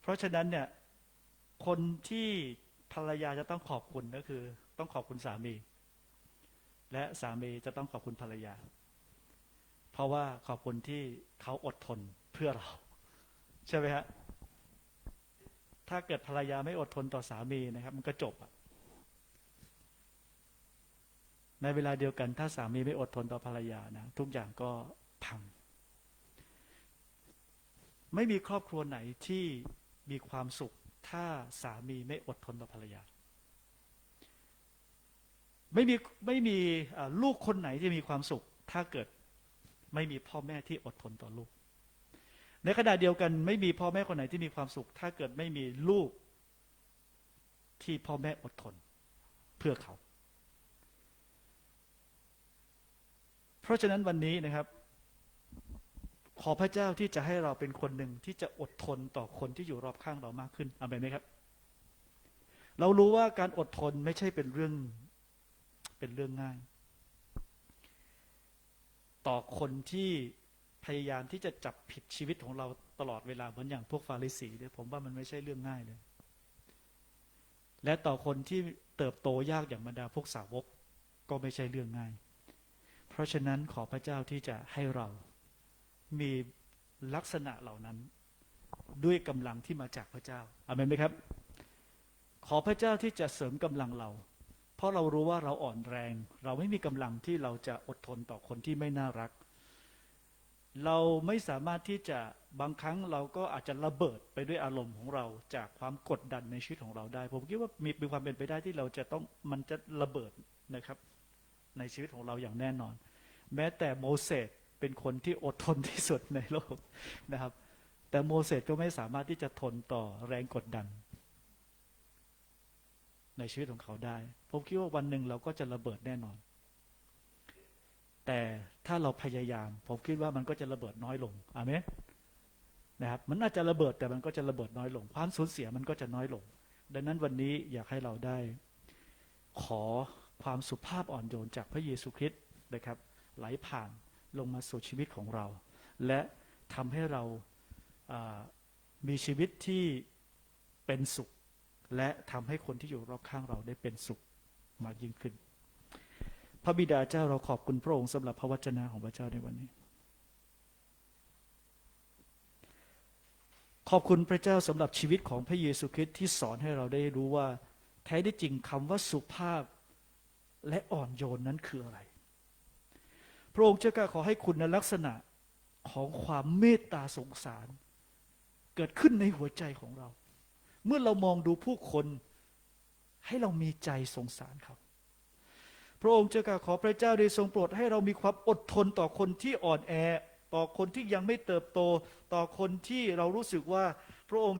เพราะฉะนั้นเนี่ย คนที่ภรรยาจะต้องขอบคุณก็คือ ต้องขอบคุณสามี และสามีจะต้องขอบคุณภรรยา เพราะว่าขอบคุณที่เขาอดทนเพื่อเรา ใช่ไหมฮะถ้าเกิดภรรยาไม่อดทนต่อสามีนะครับ มันก็จบอะในเวลาเดียวกัน ถ้าสามีไม่อดทนต่อภรรยานะทุกอย่างก็พัง ไม่มีครอบครัวไหนที่ มีความสุข ถ้าสามีไม่อดทนต่อภรรยา ไม่มีไม่มีลูกคนไหนที่มีความสุข ถ้าเกิดไม่มีพ่อแม่ที่อดทนต่อลูก ในขณะเดียวกันไม่มีพ่อแม่คนไหนที่มีความสุข ถ้าเกิดไม่มีลูกที่พ่อแม่อดทนเพื่อเขา เพราะฉะนั้นวันนี้นะครับ ขอพระเจ้าที่จะให้เราเป็นคนหนึ่งที่จะอดทนต่อคนที่อยู่รอบข้างเรามากขึ้นเอาไปไหมครับ เรารู้ว่าการอดทนไม่ใช่เป็นเรื่องเป็นเรื่องง่าย ต่อคนที่พยายามที่จะจับผิดชีวิตของเราตลอดเวลาเหมือนอย่างพวกฟาริสีเนี่ยผมว่ามันไม่ใช่เรื่องง่ายเลย และต่อคนที่เติบโตยากอย่างบรรดาพวกสาวกก็ไม่ใช่เรื่องง่าย เพราะฉะนั้นขอพระเจ้าที่จะให้เรา มีลักษณะเหล่านั้น ด้วยกำลังที่มาจากพระเจ้าอาเมนไหมครับ ขอพระเจ้าที่จะเสริมกำลังเรา เพราะเรารู้ว่าเราอ่อนแรง เราไม่มีกำลังที่เราจะอดทนต่อคนที่ไม่น่ารัก เราไม่สามารถที่จะบางครั้งเราก็อาจจะระเบิดไปด้วยอารมณ์ของเราจากความกดดันในชีวิตของเราได้ ผมคิดว่ามีมีความเป็นไปได้ที่เราจะต้องมันจะระเบิดนะครับ ในชีวิตของเราอย่างแน่นอน แม้แต่โมเสส เป็นคนที่อดทนที่สุดในโลกนะครับ แต่โมเสสก็ไม่สามารถที่จะทนต่อแรงกดดัน ในชีวิตของเขาได้ ผมคิดว่าวันหนึ่งเราก็จะระเบิดแน่นอน แต่ถ้าเราพยายาม ผมคิดว่ามันก็จะระเบิดน้อยลงอาเมนนะครับ มันอาจจะระเบิดแต่มันก็จะระเบิดน้อยลง ความสูญเสียมันก็จะน้อยลง ดังนั้นวันนี้อยากให้เราได้ ขอความสุภาพอ่อนโยนจากพระเยซูคริสต์นะครับ ไหลผ่าน ลงมาสู่ชีวิตของเรา และทำให้เรามีชีวิตที่เป็นสุข และทำให้คนที่อยู่รอบข้างเราได้เป็นสุขมากยิ่งขึ้น พระบิดาเจ้าเราขอบคุณพระองค์สำหรับพระวจนะของพระเจ้าในวันนี้ ขอบคุณพระเจ้าสำหรับชีวิตของพระเยซูคริสต์ที่สอนให้เราได้รู้ว่า แท้ที่จริงคำว่าสุภาพและอ่อนโยนนั้นคืออะไร พระองค์เจ้าก็ขอให้คุณลักษณะของความเมตตาสงสาร เกิดขึ้นในหัวใจของเรา เมื่อเรามองดูผู้คนให้เรามีใจสงสารเขาพระองค์เจ้าข้าขอพระเจ้าได้ทรงโปรดให้เรามีความอดทนต่อคนที่อ่อนแอ ต่อคนที่ยังไม่เติบโต ต่อคนที่เรารู้สึกว่าพระองค์